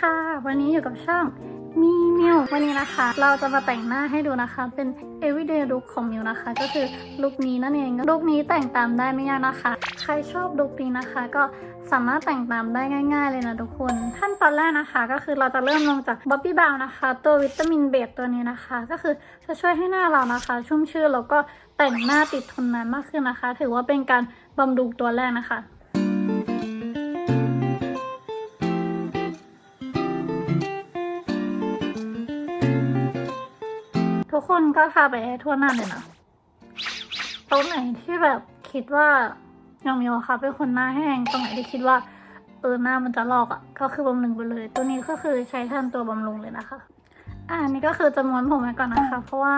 ค่ะ วันนี้อยู่กับช่องมีมิววันนี้นะคะ เราจะมาแต่งหน้าให้ดูนะคะ เป็น everyday look ของมิวนะคะ ก็คือลุคนี้นั่นเองลุคนี้แต่งตามได้ไม่ยากนะคะ ใครชอบลุคนี้นะคะ ก็สามารถแต่งตามได้ง่าย ๆ เลยนะทุกคนขั้นตอนแรกนะคะ ก็คือเราจะเริ่มลงจากบ๊อบบี้บาวนะคะ ตัววิตามินเบสตัวนี้นะคะ ก็คือจะช่วยให้หน้าเรานะคะ ชุ่มชื่นแล้วก็แต่งหน้าติดทนนานมากขึ้นนะคะ ถือว่าเป็นการบำรุงตัวแรกนะคะ คนก็ทาไปให้ทั่วหน้าเลยนะตรงไหนที่แบบคิดว่าย่างมิวอะค่ะเป็นคนหน้าแห้งตรงไหนที่คิดว่าเออหน้ามันจะลอกอะ่ะ ก็คือบำรุงไปเลย ตัวนี้ก็คือใช้แทนตัวบำรุงเลยนะคะอ่านี่ก็คือจะม้วนผมไว้ก่อนนะคะ เพราะว่า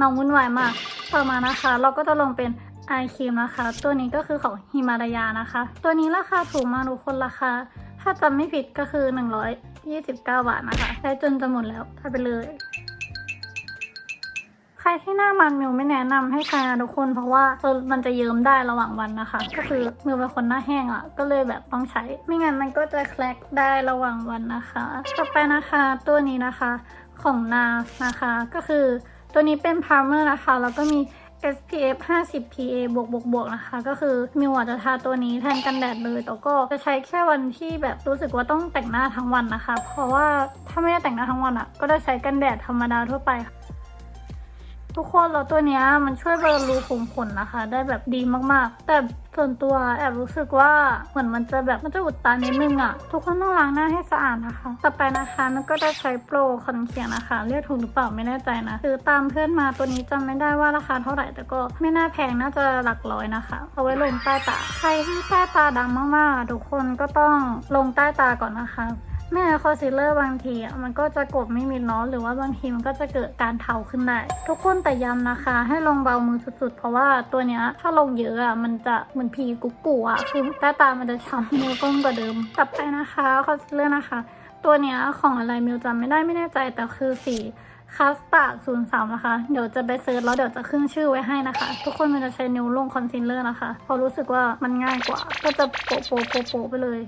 น้องวุ่นวายมาก ต่อมานะคะ เราก็จะลงเป็นไอครีมนะคะ ตัวนี้ก็คือของฮิมาลายานะคะ ตัวนี้ราคาถูกมากทุกคนราคา ถ้าจำไม่ผิดก็คือ 129 บาทนะคะใช้จนจะหมดแล้วทาไปเลย ครที่หน้ามันมิวไม่แนะนำให้ใช้นะทุกคนเพราะว่ามันจะเยิ้มได้ระหว่างวันนะคะ ก็คือมิวเป็นคนหน้าแห้งอะ่ะ ก็เลยแบบต้องใช้ ไม่งั้นมันก็จะแคลกได้ระหว่างวันนะคะ ต่อไปนะคะตัวนี้นะคะของนานะคะ ก็คือตัวนี้เป็นพาร์เมอร์นะคะ แล้วก็มี SPF 50 PA บวกบวกบวกนะคะ ก็คือมิวอาจจะทาตัวนี้แทนกันแดดเลย แต่ก็จะใช้แค่วันที่แบบรู้สึกว่าต้องแต่งหน้าทั้งวันนะคะ เพราะว่าถ้าไม่ได้แต่งหน้าทั้งวันอะ่ะ ก็จะใช้กันแดดธรรมดาทั่วไปค่ะ ทุกคนแล้วตัวเนี้ยมันช่วยบำรุผมขนนะคะ ได้แบบดีมากๆ แต่ส่วนตัวแอบรู้สึกว่าเหมือนมันจะแบบมันจะอุดตันนิดนึงอะ่ะทุกคนต้องล้างหน้าให้สะอาดนะคะ ต่อไปนะคะมันก็จะใช้โปรคอนเคียนะคะ เรียกถูกหรือเปล่าไม่แน่ใจนะคือตามเพื่อนมาตัวนี้จำไม่ได้ว่าราคาเท่าไหร่ แต่ก็ไม่น่าแพงน่าจะหลักร้อยนะคะ เอาไว้ลงใต้ตาใครที่ใต้ตาดำมากๆ ทุกคนก็ต้องลงใต้ตาก่อนนะคะ แม่คอนซีลเลอร์บางที มันก็จะกบไม่มิดเนาะหรือว่าบางทีมันก็จะเกิดการเทาขึ้นได้ ทุกคนแต่ย้ำนะคะ ให้ลงเบามือสุดๆ เพราะว่าตัวเนี้ยถ้าลงเยอะอะมันจะเหมือนผีกุ๊กกูอะคือใต้ตามันจะช้ำมือเพิ่มกว่าเดิมต่อไปนะคะคอนซีลเลอร์นะคะ ตัวเนี้ยของอะไรมิวจำไม่ได้ไม่แน่ใจแต่คือสีคัสตาศูนย์สามนะคะ เดี๋ยวจะไปเซิร์ชแล้วเดี๋ยวจะขึ้นชื่อไว้ให้นะคะ ทุกคนมันจะใช้นิ้วลงคอนซีลเลอร์นะคะเพราะรู้สึกว่ามันง่ายกว่า ก็จะโปะโปะโปะโปะไปเลย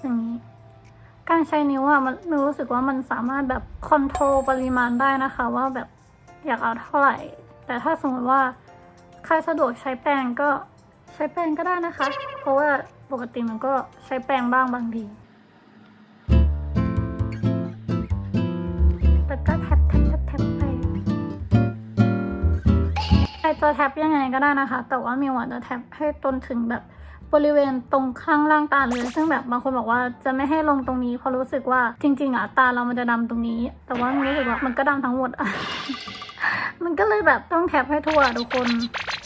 อย่างนี้ การใช้นิ้วอะมันรู้สึกว่ามันสามารถแบบคอนโทรลปริมาณได้นะคะ ว่าแบบอยากเอาเท่าไหร่ แต่ถ้าสมมติว่าใครสะดวกใช้แปรงก็ใช้แปรงก็ได้นะคะ เพราะว่าปกติมันก็ใช้แปรงบ้างบางทีแล้วก็แท็บแท็บแท็บแท็บไปใครจะแท็บยังไงก็ได้นะคะ แต่ว่ามิวาจจะแท็บให้จนถึงแบบ บริเวณตรงข้างล่างตาเลยซึ่งแบบบางคนบอกว่าจะไม่ให้ลงตรงนี้เพราะรู้สึกว่าจริง ๆอะตาเรามันจะดำตรงนี้ แต่ว่ารู้สึกว่ามันก็ดำทั้งหมดอะมันก็เลยแบบต้องแท็บให้ทั่วทุกคน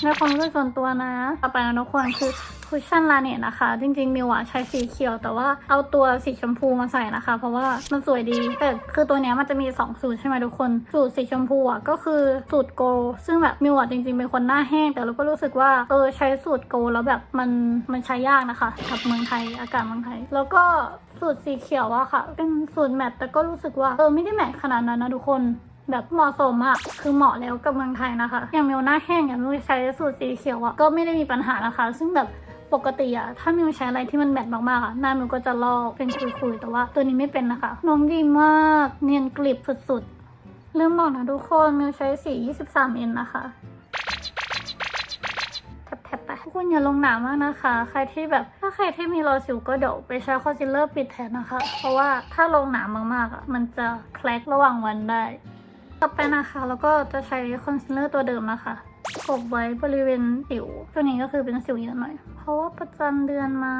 ในความรู้สึกส่วนตัวนะ ต่อไปนะทุกคนคือ คุชชั่นลาเนตนะคะ จริงๆมิวอะใช้สีเขียว แต่ว่าเอาตัวสีชมพูมาใส่นะคะ เพราะว่ามันสวยดี แต่คือตัวเนี้ยมันจะมี 2 สูตรใช่ไหมทุกคน สูตรสีชมพูอะก็คือสูตรโก ซึ่งแบบมิวอะจริงๆเป็นคนหน้าแห้ง แต่เราก็รู้สึกว่าเออใช้สูตรโก แล้วแบบมันมันใช้ยากนะคะกับเมืองไทยอากาศเมืองไทย แล้วก็สูตรสีเขียวอะค่ะ เป็นสูตรแมตแต่ก็รู้สึกว่าเออไม่ได้แมตขนาดนั้นนะทุกคนแบบเหมาะสมอะคือเหมาะแล้วกับเมืองไทยนะคะ อย่างมิวหน้าแห้งอย่างมิวใช้สูตรสีเขียวอะก็ไม่ได้มีปัญหานะคะ ซึ่งแบบ ปกติอะถ้ามิวใช้อะไรที่มันแมทมากๆอะหน้ามิวก็จะลอกเป็นคุยๆแต่ว่าตัวนี้ไม่เป็นนะคะ น้องดีมากเนียนกริบสุดๆลืมบอกนะทุกคนมิวใช้สี 23N นะคะแทบๆไปทุกคนอย่าลงหนามากนะคะ ใครที่แบบถ้าใครที่มีรอยสิวก็เดี๋ยวไปใช้คอนซีลเลอร์ปิดแทนนะคะ เพราะว่าถ้าลงหนามากๆอะมันจะแคลกระหว่างวันได้ ต่อไปนะคะ แล้วก็จะใช้คอนซีลเลอร์ตัวเดิมนะคะ กบไว้บริเวณสิวตัวนี้ก็คือเป็นสิวเยอะหน่อย เพราะว่าประจำเดือนมา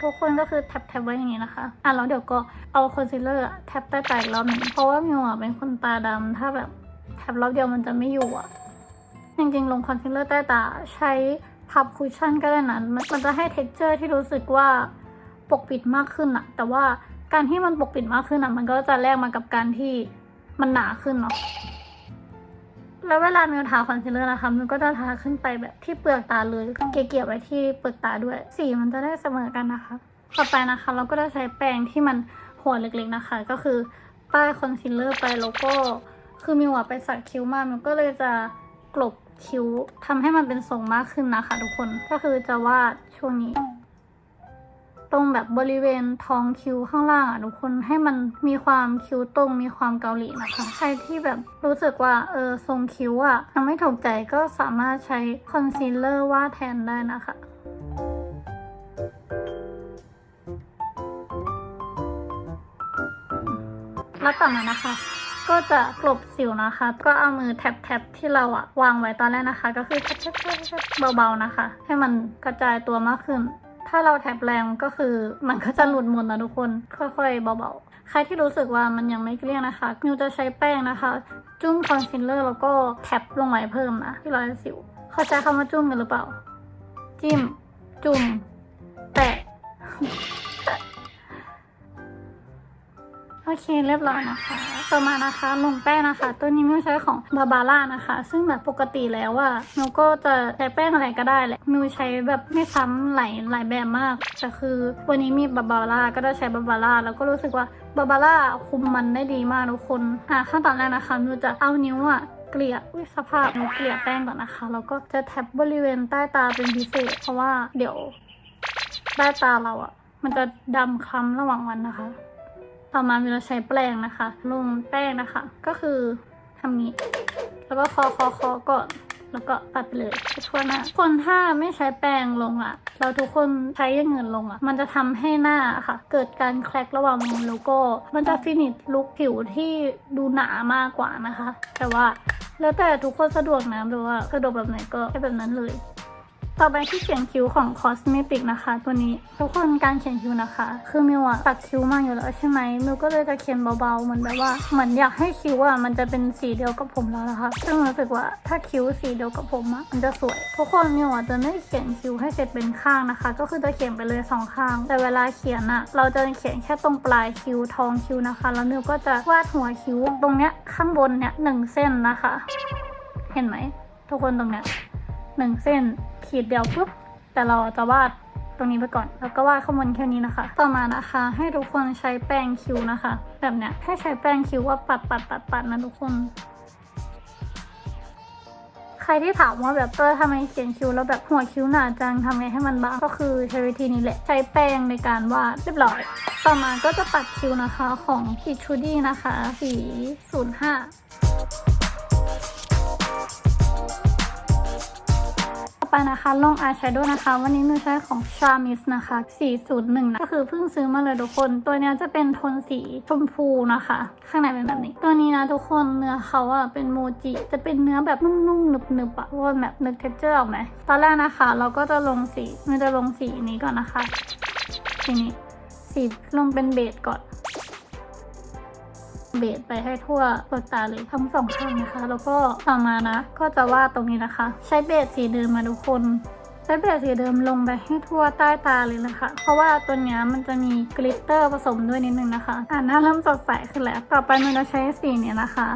ทุกคนก็คือแท็บแท็บไว้อย่างนี้นะคะ อะแล้วเดี๋ยวก็เอาคอนซีลเลอร์อะแท็บใต้ตาอีกรอบนึงเพราะว่ามิวอะเป็นคนตาดำถ้าแบบแท็บรอบเดียวมันจะไม่อยู่อะจริงๆลงคอนซีลเลอร์ใต้ตาใช้พับคุชชั่นก็ได้นะมันมันจะให้เท็กเจอร์ที่รู้สึกว่าปกปิดมากขึ้นอะแต่ว่าการที่มันปกปิดมากขึ้นอะมันก็จะแลกมากับการที่มันหนาขึ้นเนาะ แล้วเวลามิวทาคอนซีลเลอร์นะคะมิวก็จะทาขึ้นไปแบบที่เปลือกตาเลยเกี่ยวไว้ที่เปลือกตาด้วย สีมันจะได้เสมอกันนะคะ ต่อไปนะคะ เราก็จะใช้แปรงที่มันหัวเล็กๆนะคะ ก็คือป้ายคอนซีลเลอร์ไปแล้วก็คือมิวอะไปสักคิ้วมามิวก็เลยจะกลบคิ้วทำให้มันเป็นทรงมากขึ้นนะคะ ทุกคนก็คือจะวาดช่วงนี้ ตรงแบบบริเวณท้องคิ้วข้างล่างอะทุกคนให้มันมีความคิ้วตรงมีความเกาหลีนะคะ ใครที่แบบรู้สึกว่าเออทรงคิ้วอะยังไม่ถูกใจก็สามารถใช้คอนซีลเลอร์วาดแทนได้นะคะแล้วต่อมานะคะก็จะกลบสิวนะคะ ก็เอามือแท็บๆที่เราอะวางไว้ตอนแรกนะคะ ก็คือแท็บๆเบาๆนะคะ ให้มันกระจายตัวมากขึ้น ถ้าเราแท็บแรงก็คือมันก็จะหลุดหมดนะทุกคน ค่อยๆเบาๆ ใครที่รู้สึกว่ามันยังไม่เกลี้ยงนะคะมิวจะใช้แป้งนะคะ จุ้มคอนซีลเลอร์แล้วก็แท็บลงไปเพิ่มนะที่รอยสิวเข้าใจคำว่าจุ้มกันหรือเปล่า จิ้ม จุ่ม แตะ โอเคเรียบร้อยนะคะ ต่อมานะคะลงแป้งนะคะ ตัวนี้มิวใช้ของบาบาร่านะคะ ซึ่งแบบปกติแล้วอะมิวก็จะใช้แป้งอะไรก็ได้แหละมิวใช้แบบไม่ซ้ำหลายหลายแบบมากแต่คือวันนี้มีบาบาร่าก็ได้ใช้บาบาร่าแล้วก็รู้สึกว่าบาบาร่าคุมมันได้ดีมากทุกคนอะขั้นตอนแรกนะคะมิวจะเอานิ้วอะเกลี่ยอุ้ยสภาพมิวเกลี่ยแป้งก่อนนะคะแล้วก็จะแท็บบริเวณใต้ตาเป็นพิเศษ เพราะว่าเดี๋ยวใต้ตาเราอะมันจะดำคล้ำระหว่างวันนะคะ ต่อมาเราใช้แปรงนะคะ ลงแป้งนะคะ ก็คือทำนี้ แล้วก็คอคอคอก่อนแล้วก็ปัดไปเลยทั่วหน้าคนถ้าไม่ใช้แปรงลงอะ่ะเราทุกคนใช้ยังเงินลงอะ่ะมันจะทำให้หน้าค่ะ เกิดการแคลกระหว่างมือแล้วก็มันจะฟินิชลุคผิวที่ดูหนามากกว่านะคะ แต่ว่าแล้วแต่ทุกคนสะดวกนะหรือว่าสะดวกแบบไหนก็ใช้แบบนั้นเลย ต่อไปที่เขียนคิ้วของ Cosmetic นะคะ ตัวนี้ทุกคนการเขียนคิ้วนะคะ คือมิวอะตัดคิ้วมาอยู่แล้วใช่ไหมมิวก็เลยจะเขียนเบาๆเหมือนแบบว่าเหมือนอยากให้คิ้วอะมันจะเป็นสีเดียวกับผมแล้วนะคะซึ่งรู้สึกว่าถ้าคิ้วสีเดียวกับผมอะมันจะสวย ทุกคนมิวอะจะไม่เขียนคิ้วให้เสร็จเป็นข้างนะคะ ก็คือจะเขียนไปเลยสองข้าง แต่เวลาเขียนอะเราจะเขียนแค่ตรงปลายคิ้วทองคิ้วนะคะ แล้วมิวก็จะวาดหัวคิ้วตรงเนี้ยข้างบนเนี้ยหนึ่งเส้นนะคะ เห็นไหมทุกคนตรงเนี้ยหนึ่งเส้น ขีดเดียวปุ๊บแต่เราจะวาดตรงนี้ไปก่อน แล้วก็วาดข้างบนแค่นี้นะคะ ต่อมานะคะให้ทุกคนใช้แป้งคิ้วนะคะ แบบเนี้ยให้ใช้แป้งคิ้วว่าปัดปัดปัดปัดนะทุกคน ใครที่ถามว่าแบบเตอร์ทำไมเขียนคิ้วแล้วแบบหัวคิ้วหนาจังทำไงให้มันบางก็คือใช้วิธีนี้แหละใช้แป้งในการวาดเรียบร้อย ต่อมาก็จะปัดคิ้วนะคะของ p i c h u d y นะคะสี05 นะคะลงอายแชโดว์นะคะ วันนี้มิวใช้ของ Charmis นะคะ 401 นะก็คือเพิ่งซื้อมาเลยทุกคน ตัวนี้จะเป็นโทนสีชมพูนะคะ ข้างในเป็นแบบนี้ ตัวนี้นะทุกคนเนื้อเขาอะเป็นโมจิ จะเป็นเนื้อแบบนุ่มๆหนึบๆอะว่าแบบนึกเท็เจอร์ออกไหมตอนแรกนะคะ เราก็จะลงสีมันจะลงสีนี้ก่อนนะคะสีนี้สีลงเป็นเบจก่อน เบสไปให้ทั่วเปลือกตาเลยทั้งสองข้างนะคะ แล้วก็ต่อมานะ ก็จะวาดตรงนี้นะคะ ใช้เบสสีเดิมมาทุกคนใช้เบสสีเดิมลงไปให้ทั่วใต้ตาเลยนะคะ เพราะว่าตัวนี้มันจะมีกลิตเตอร์ผสมด้วยนิดนึงนะคะ อ่าน้าเริ่มสดใสขึ้นแล้ว ต่อไปมันจะใช้สีนี้นะคะ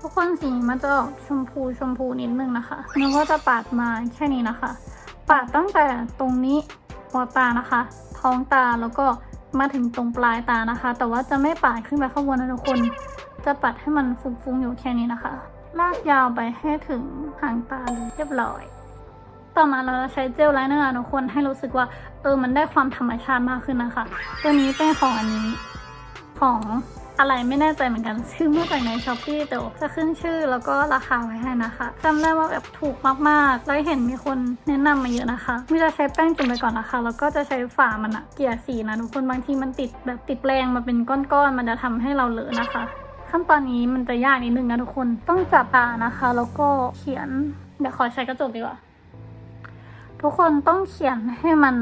ทุกคนสีมันจะออกชมพูชมพูนิดนึงนะคะนึกว่าจะปาดมาแค่นี้นะคะ ปาดตั้งแต่ตรงนี้หัวตานะคะ ท้องตาแล้วก็ มาถึงตรงปลายตานะคะ แต่ว่าจะไม่ปาดขึ้นไปข้างบนนะทุกคน จะปัดให้มันฟุ้งๆอยู่แค่นี้นะคะ ลากยาวไปให้ถึงหางตาเลยเรียบร้อย ต่อมาเราจะใช้เจลไลเนอร์อะทุกคนให้รู้สึกว่าเออมันได้ความธรรมชาติมากขึ้นนะคะ ตัวนี้เป็นของอันนี้ของ อะไรไม่แน่ใจเหมือนกันซื้อมาจากในช้อปปี้แต่ว่าจะขึ้นชื่อแล้วก็ราคาไว้ให้นะคะจำได้ว่าแบบถูกมากๆ แล้วเห็นมีคนแนะนำมาเยอะนะคะมิจะใช้แป้งจุ่มไปก่อนนะคะ แล้วก็จะใช้ฝามันอะเกลี่ยสีนะทุกคนบางทีมันติดแบบติดแรงมาเป็นก้อนๆมันจะทำให้เราเลอะนะคะ ขั้นตอนนี้มันจะยากนิดนึงนะทุกคนต้องจับตานะคะ แล้วก็เขียนเดี๋ยวขอใช้กระจกดีกว่า ทุกคนต้องเขียนให้มัน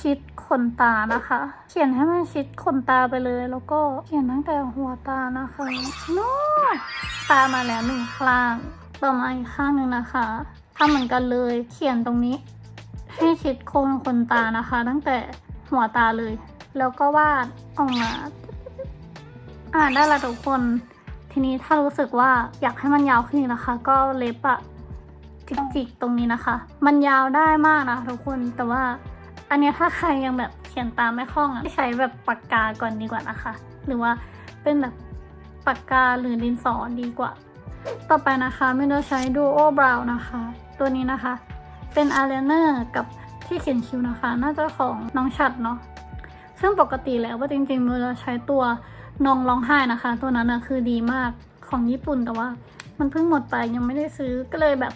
ชิดขนตานะคะ เขียนให้มันชิดขนตาไปเลย แล้วก็เขียนตั้งแต่หัวตานะคะนู้นตามาแล้วหนึ่งข้างต่อมาอีกข้างหนึ่งนะคะทำเหมือนกันเลยเขียนตรงนี้ ให้ชิดโคนขนตานะคะ ตั้งแต่หัวตาเลย แล้วก็วาดออกมาอ่านได้ละทุกคน ทีนี้ถ้ารู้สึกว่าอยากให้มันยาวขึ้นนะคะ ก็เล็บอะ จิกๆตรงนี้นะคะ มันยาวได้มากนะทุกคนแต่ว่า อันนี้ถ้าใครยังแบบเขียนตามไม่คล่องอะใช้แบบปากกาก่อนดีกว่านะคะ หรือว่าเป็นแบบปากกาหรือดินสอดีกว่า ต่อไปนะคะมินจะใช้ Duo Brow นะคะ ตัวนี้นะคะ เป็นอายไลเนอร์กับที่เขียนคิ้วนะคะ น่าจะของน้องฉัดเนาะซึ่งปกติแล้วว่าจริงๆเราจะใช้ตัวน้องร้องไห้นะคะ ตัวนั้นนะคือดีมากของญี่ปุ่นแต่ว่า มันเพิ่งหมดไปยังไม่ได้ซื้อก็เลยแบบ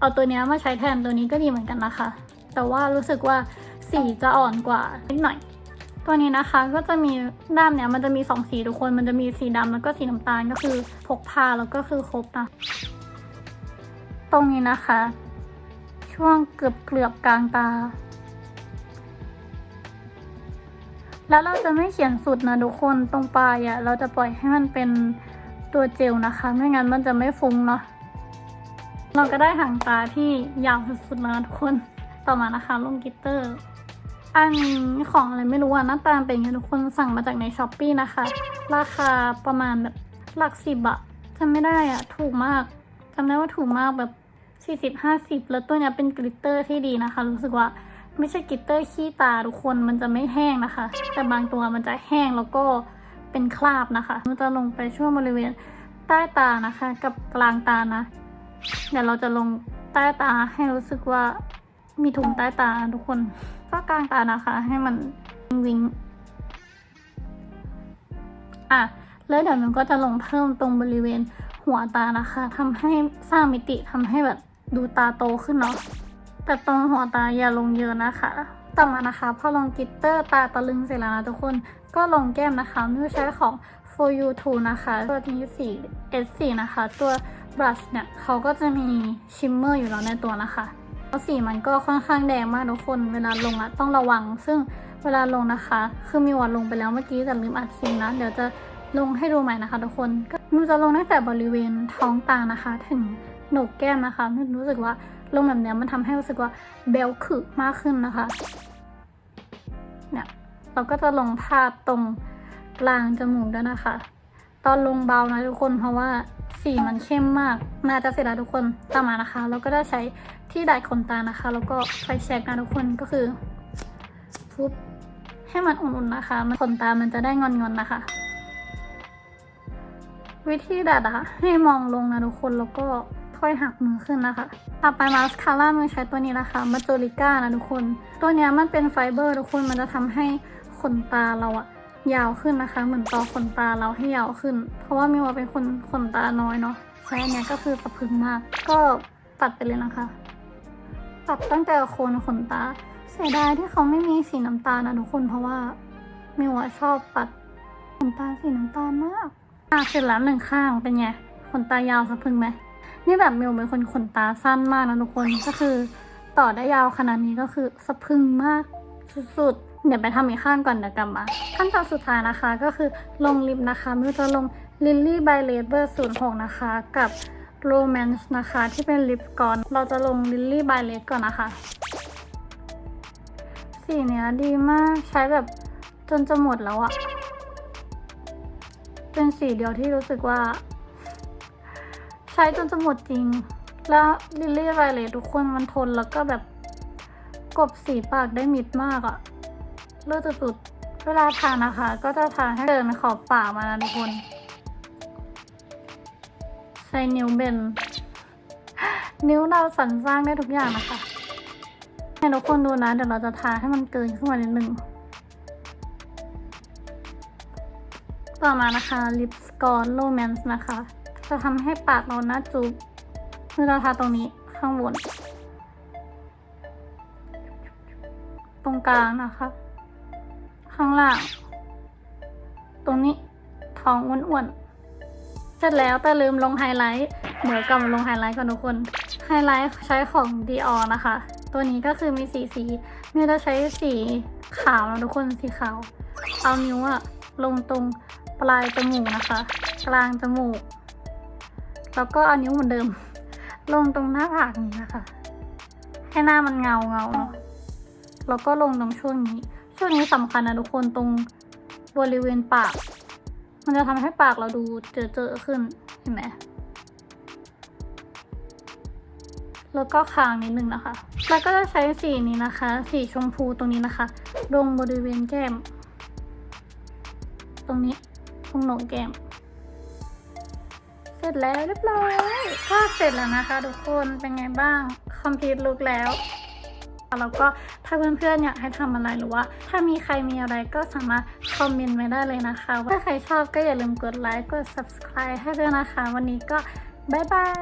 เอาตัวนี้มาใช้แทนตัวนี้ก็ดีเหมือนกันนะคะ แต่ว่ารู้สึกว่าสีจะอ่อนกว่านิดหน่อย ตัวนี้นะคะก็จะมีด้ามเนี้ยมันจะมีสองสีทุกคน มันจะมีสีดำแล้วก็สีน้ำตาลก็คือพกพาแล้วก็คือครบนะ ตรงนี้นะคะ ช่วงเกือบเกลือบกลางตา แล้วเราจะไม่เขียนสุดนะทุกคนตรงปลายอะ่ะเราจะปล่อยให้มันเป็นตัวเจลนะคะ ไม่งั้นมันจะไม่ฟุ้งเนาะ เราก็ได้หางตาที่ยาวสุดๆแล้วทุกคน ต่อมานะคะลงกิตเตอร์ อันนี้ของอะไรไม่รู้อะหน้าตาเป็นยังไงทุกคนสั่งมาจากในช้อปปีนะคะ ราคาประมาณแบบหลักสิบอะจำไม่ได้อะถูกมากจำได้ว่าถูกมากแบบสี่สิบห้าสิบแล้วตัวเนี้ยเป็นกลิตเตอร์ที่ดีนะคะ รู้สึกว่าไม่ใช่กลิตเตอร์ขี้ตาทุกคนมันจะไม่แห้งนะคะ แต่บางตัวมันจะแห้งแล้วก็เป็นคราบนะคะ มันจะลงไปช่วงบริเวณใต้ตานะคะ กับกลางตานะ เดี๋ยวเราจะลงใต้ตาให้รู้สึกว่ามีถุงใต้ตาทุกคน ก็กลางตานะคะ ให้มันวิงอะ แล้วเดี๋ยวมันก็จะลงเพิ่มตรงบริเวณหัวตานะคะทำให้สร้างมิติทำให้แบบดูตาโตขึ้นเนาะ แต่ตรงหัวตาอย่าลงเยอะนะคะต่อมานะคะพอลงกิตเตอร์ตาตะลึงเสร็จแล้วนะทุกคน ก็ลงแก้มนะคะมิวใช้ของ for you to นะคะ ตัวนี้สี S4 นะคะ ตัว brush เนี่ยเขาก็จะมีชิมเมอร์อยู่แล้วในตัวนะคะแล้วสีมันก็ค่อนข้างแดงมากทุกคน เวลาลงอะต้องระวัง ซึ่งเวลาลงนะคะ คือมีวันลงไปแล้วเมื่อกี้แต่ลืมอัดคลิปนะ เดี๋ยวจะลงให้ดูใหม่นะคะทุกคนก็มิวจะลงตั้งแต่บริเวณท้องตานะคะ ถึงโหนกแก้มนะคะมิวรู้สึกว่าลงแบบนี้มันทำให้รู้สึกว่าเบลขึมากขึ้นนะคะ เนี่ยเราก็จะลงพาดตรงกลางจมูกด้วยนะคะ ตอนลงเบานะทุกคนเพราะว่า สีมันเข้มมากน่าจะเสร็จแล้วทุกคนต่อมานะคะเราก็ได้ใช้ที่ดัดขนตานะคะ แล้วก็ไฟแช็กนะทุกคนก็คือฟุบให้มันอุ่นๆนะคะ มันขนตามันจะได้งอนๆนะคะ วิธีดัดอะให้มองลงนะทุกคนแล้วก็ค่อยหักมือขึ้นนะคะ ต่อไปมาสคาร่ามือใช้ตัวนี้นะคะมาโจลิก้านะทุกคน ตัวนี้มันเป็นไฟเบอร์ทุกคนมันจะทำให้ขนตาเราอะ ยาวขึ้นนะคะ เหมือนต่อขนตาเราให้ยาวขึ้น เพราะว่ามิวอะเป็นคนขนตาน้อยเนาะใช้อันเนี้ยก็คือสะพึงมาก ก็ปัดไปเลยนะคะปัดตั้งแต่โคนขนตา เสียดายที่เขาไม่มีสีน้ำตาลนะทุกคนเพราะว่ามิวอะชอบปัดขนตาสีน้ำตาลมากอะเสร็จแล้วหนึ่งข้างเป็นไงขนตายาวสะพึงไหมนี่แบบมิวเป็นคนขนตาสั้นมากนะทุกคนก็คือ ต่อได้ยาวขนาดนี้ก็คือสะพึงมากสุดๆ เดี๋ยวไปทำอีกข้างก่อนเดี๋ยวกลับมา ขั้นตอนสุดท้ายนะคะก็คือลงลิปนะคะมิวจะลง Lily by l a b e r 06 นะคะ กับ Romance นะคะ ที่เป็นลิปก่อน เราจะลง Lily by l a b ก่อนนะคะ สีเนี้ยดีมากใช้แบบจนจะหมดแล้วอะเป็นสีเดียวที่รู้สึกว่า ใช้จนจะหมดจริง แล้วลิลลี่ไวเลตทุกคนมันทนแล้วก็แบบกบสีปากได้มิดมากอะ เลิศสุดๆ เวลาทานนะคะ ก็จะทาให้เดินขอบปากมานะทุกคน ใช้นิ้วเบน นิ้วเราสรรสร้างได้ทุกอย่างนะคะ ให้ทุกคนดูนะ เดี๋ยวเราจะทาให้มันเกินขึ้นมานิดนึง ต่อมานะคะลิปสกอร์โ m แมน c ์นะคะ จะทำให้ปากเราหน้าจุ๊บเมื่อเราทาตรงนี้ข้างบน ตรงกลางนะคะ ข้างล่าง ตรงนี้ท้องอ้วนๆเสร็จแล้วแต่ลืมลงไฮไลท์เดี๋ยวกลับลงไฮไลท์ก่อนทุกคน ไฮไลท์ใช้ของ Dior นะคะ ตัวนี้ก็คือมีสีสีมิวจะใช้สีขาวนะทุกคนสีขาว เอานิ้วอะลงตรงปลายจมูกนะคะ กลางจมูก แล้วก็เอานิ้วเหมือนเดิม ลงตรงหน้าผากนี้นะคะ ให้หน้ามันเงาเงาเนาะแล้วก็ลงตรงช่วงนี้ ช่วงนี้สำคัญนะทุกคนตรงบริเวณปาก มันจะทำให้ปากเราดูเจอเจอขึ้นเห็นไหมแล้วก็คางนิดนึงนะคะ แล้วก็จะใช้สีนี้นะคะ สีชมพูตรงนี้นะคะ ลงบริเวณแก้ม ตรงนี้ตรงโหนกแก้ม เสร็จแล้วเรียบร้อยก็เสร็จแล้วนะคะ ทุกคน เป็นไงบ้าง คอมพลีทลุกแล้ว แล้วก็ ถ้าเพื่อนๆอยากให้ทำอะไรหรือว่า ถ้ามีใครมีอะไรก็สามารถคอมเมนต์ไว้ได้เลยนะคะ ถ้าใครชอบก็อย่าลืมกดไลค์กด subscribe ให้ด้วยนะคะ วันนี้ก็บ๊ายบาย